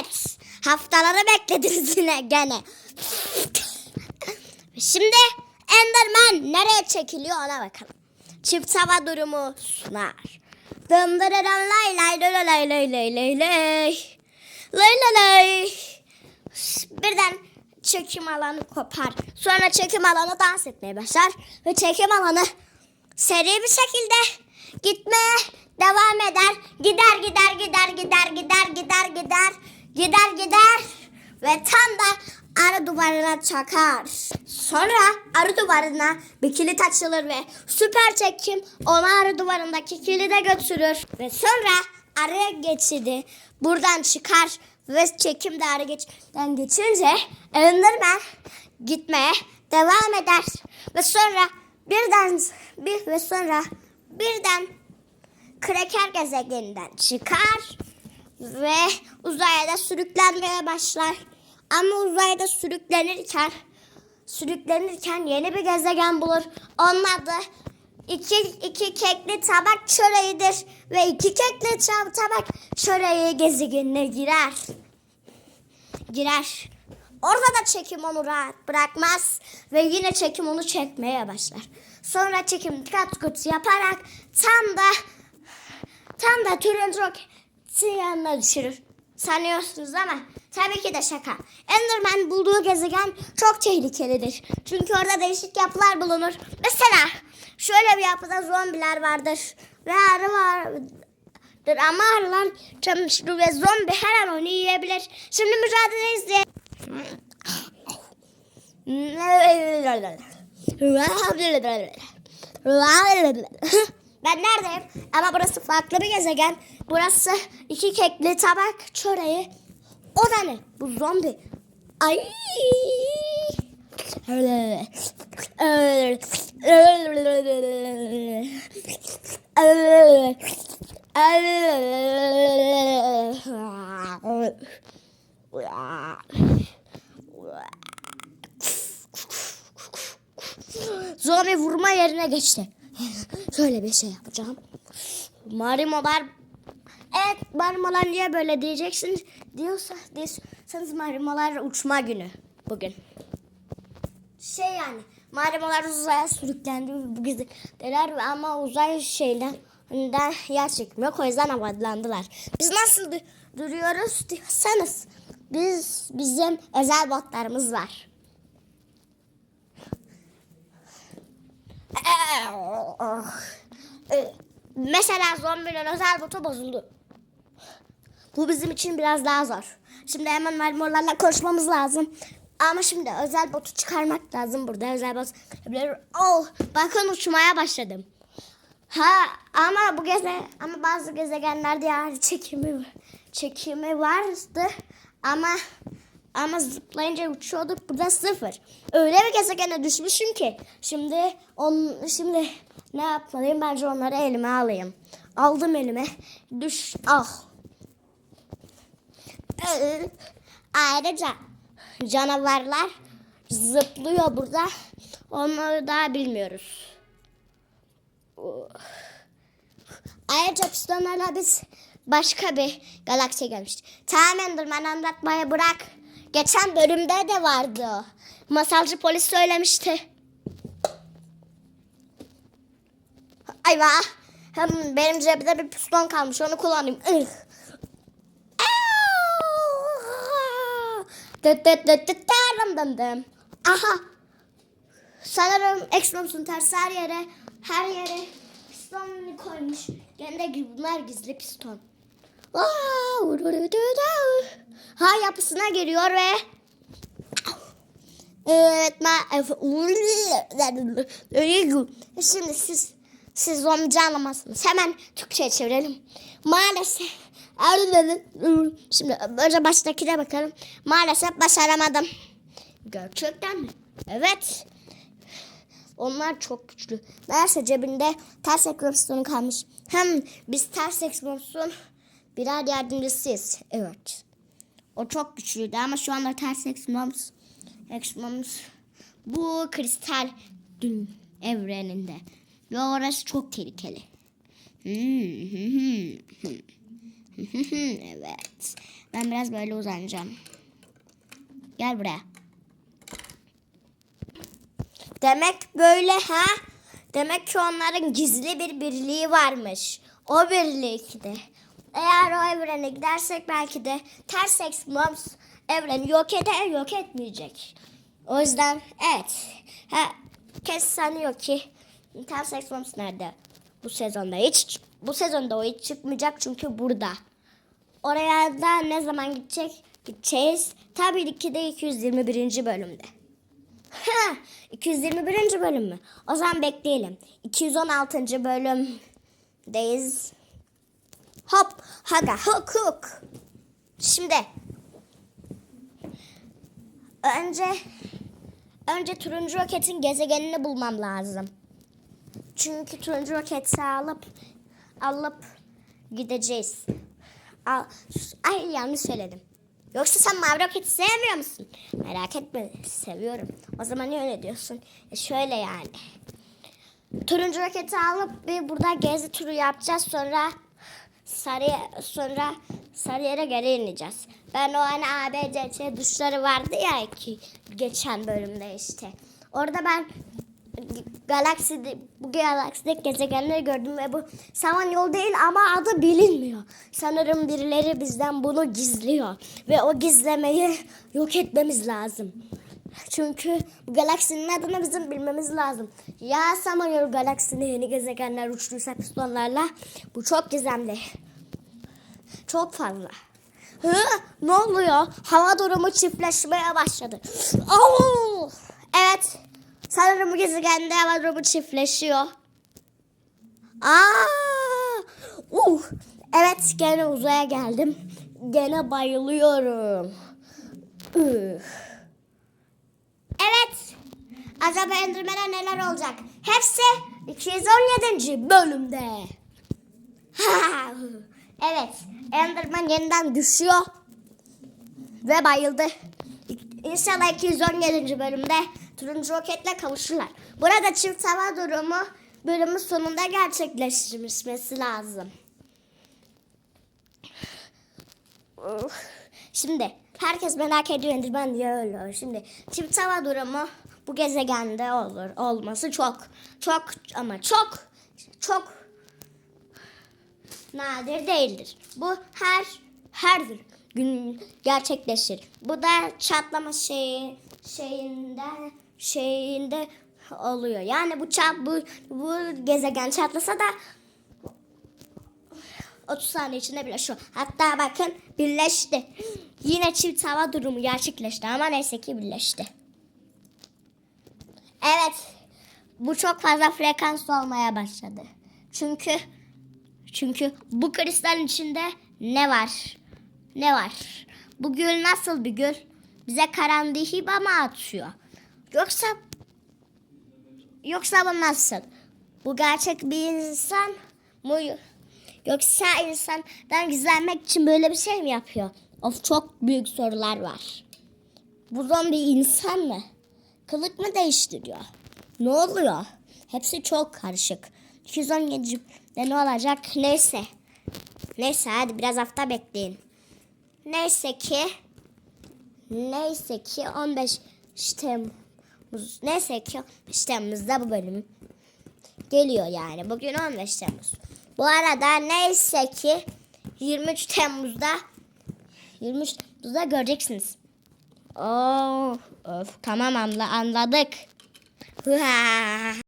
Evet. Haftaları beklediniz yine gene. Şimdi Enderman nereye çekiliyor ona bakalım. Çift hava durumu sunar. Dındırıran lay lay lay lay lay lay lay lay. Lay lay lay. Birden çekim alanı kopar. Sonra çekim alanı dans etmeye başlar. Ve çekim alanı seri bir şekilde gitmeye devam eder. Gider gider gider gider gider gider gider gider gider ve tam da arı duvarına çakar. Sonra arı duvarına bir kilit açılır ve süper çekim onu arı duvarındaki kilide götürür. Ve sonra arı geçidi buradan çıkar ve çekim de arı geçitten geçince Enderman gitmeye devam eder. Ve sonra birden bir ve sonra birden kraker gezegeninden çıkar ve uzaya da sürüklenmeye başlar. Ama uzayda sürüklenirken sürüklenirken yeni bir gezegen bulur. Onun adı iki, iki kekli tabak çöreğidir. Ve iki kekli tabak çöreği gezegenine girer. Girer. Orada da çekim onu rahat bırakmaz. Ve yine çekim onu çekmeye başlar. Sonra çekim kat kat yaparak tam da tam da turuncu roketin yanına düşürür. Sanıyorsunuz ama tabii ki de şaka. Enderman bulduğu gezegen çok tehlikelidir. Çünkü orada değişik yapılar bulunur. Mesela şöyle bir yapıda zombiler vardır. Ve arı vardır ama arılar çalışır ve zombi her an onu yiyebilir. Şimdi mücadele izleyelim. Ben neredeyim? Ama burası farklı bir gezegen. Burası iki kekli tabak çöreği. O da ne? Bu zombi. Ay. Zombi vurma yerine geçti. Şöyle bir şey yapacağım. Marimolar Evet marimolar niye böyle diyeceksiniz diyorsa diyorsanız marimolar uçma günü bugün. Şey yani marimolar uzaya sürüklendi bu gizliler ama uzay şeyden yer çekmiyor o yüzden havalandılar. Biz nasıl du- duruyoruz diyorsanız biz bizim özel botlarımız var. Ee, Mesela zombinin özel botu bozuldu. Bu bizim için biraz daha zor. Şimdi hemen marmorlarla konuşmamız lazım. Ama şimdi özel botu çıkarmak lazım burada. Özel bot. Oh, bakın uçmaya başladım. Ha ama bu geze ama bazı gezegenlerde yer çekimi çekimi vardı ama ama zıplayınca uçuyorduk burada sıfır. Öyle bir gezegene düşmüşüm ki şimdi on şimdi ne yapmalıyım bence onları elime alayım. Aldım elime. Düş ah. Ayrıca canavarlar zıplıyor burada. Onları daha bilmiyoruz. Ayrıca pistonlarla biz başka bir galaksiye gelmiştik. Tamam Enderman anlatmayı bırak. Geçen bölümde de vardı. Masalcı polis söylemişti. Ayva. Hem benim cebimde bir piston kalmış onu kullanayım. Ih. Aha. Sanırım Exnoms'un tersi her yere her yere piston koymuş. Gene de bunlar gizli piston. Ha yapısına giriyor ve ma Şimdi siz siz zombi anlamazsınız. Hemen Türkçe'ye çevirelim. Maalesef Şimdi önce baştakine bakalım. Maalesef başaramadım. Gerçekten mi? Evet. Onlar çok güçlü. Meğerse cebinde ters ekranı kalmış. Hem biz ters ekranın birer yardımcısıyız. Evet. O çok güçlüydü ama şu anda ters ekranımız ekranımız bu kristal dün evreninde. Ve orası çok tehlikeli. Evet. Ben biraz böyle uzanacağım. Gel buraya. Demek böyle ha? Demek ki onların gizli bir birliği varmış. O birlikte. Eğer o evrene gidersek belki de ters X Moms evreni yok eder yok etmeyecek. O yüzden evet. Herkes sanıyor ki ters X Moms nerede? Bu sezonda hiç bu sezonda o hiç çıkmayacak çünkü burada. Oraya da ne zaman gidecek? Gideceğiz. Tabii ki de 221. bölümde. Ha, 221. bölüm mü? O zaman bekleyelim. 216. bölümdeyiz. Hop, haga, huk huk. Şimdi önce önce turuncu roketin gezegenini bulmam lazım. Çünkü turuncu roketi alıp alıp gideceğiz. Al, ay yanlış söyledim. Yoksa sen mavi roketi sevmiyor musun? Merak etme seviyorum. O zaman niye öyle diyorsun? E şöyle yani. Turuncu roketi alıp bir burada gezi turu yapacağız. Sonra sarı sonra Sarıyer'e geri ineceğiz. Ben o hani ABCC duşları vardı ya ki geçen bölümde işte. Orada ben galakside bu galaksideki gezegenleri gördüm ve bu saman yol değil ama adı bilinmiyor. Sanırım birileri bizden bunu gizliyor ve o gizlemeyi yok etmemiz lazım. Çünkü bu galaksinin adını bizim bilmemiz lazım. Ya Samanyolu galaksisinde yeni gezegenler uçtuysa pistonlarla bu çok gizemli. Çok fazla. Hı? Ne oluyor? Hava durumu çiftleşmeye başladı. Oh! Evet. Sanırım bu gezegende hava durumu çiftleşiyor. Aa! Uh! Evet gene uzaya geldim. Gene bayılıyorum. Üf. Acaba Enderman'e neler olacak? Hepsi 217. bölümde. evet. Enderman yeniden düşüyor. Ve bayıldı. İnşallah 217. bölümde turuncu roketle kavuşurlar. Burada çift hava durumu bölümün sonunda gerçekleştirmesi lazım. Şimdi herkes merak ediyor Enderman diye ölüyor. Şimdi çift hava durumu bu gezegende olur. Olması çok çok ama çok çok nadir değildir. Bu her her gün gerçekleşir. Bu da çatlama şeyi şeyinde şeyinde oluyor. Yani bu çat bu bu gezegen çatlasa da 30 saniye içinde birleşiyor. Hatta bakın birleşti. Yine çift hava durumu gerçekleşti ama neyse ki birleşti. Evet. Bu çok fazla frekans olmaya başladı. Çünkü çünkü bu kristalin içinde ne var? Ne var? Bu gül nasıl bir gül? Bize karandihiba mı atıyor? Yoksa yoksa bu nasıl? Bu gerçek bir insan mı? Yoksa insandan gizlenmek için böyle bir şey mi yapıyor? Of çok büyük sorular var. Bu zombi insan mı? Kılık mı değiştiriyor? Ne oluyor? Hepsi çok karışık. 217 de ne olacak? Neyse. Neyse hadi biraz hafta bekleyin. Neyse ki neyse ki 15 Temmuz neyse ki 15 Temmuz'da bu bölüm geliyor yani. Bugün 15 Temmuz. Bu arada neyse ki 23 Temmuz'da 23 Temmuz'da göreceksiniz. Oh, öf, tamam anla, anladık.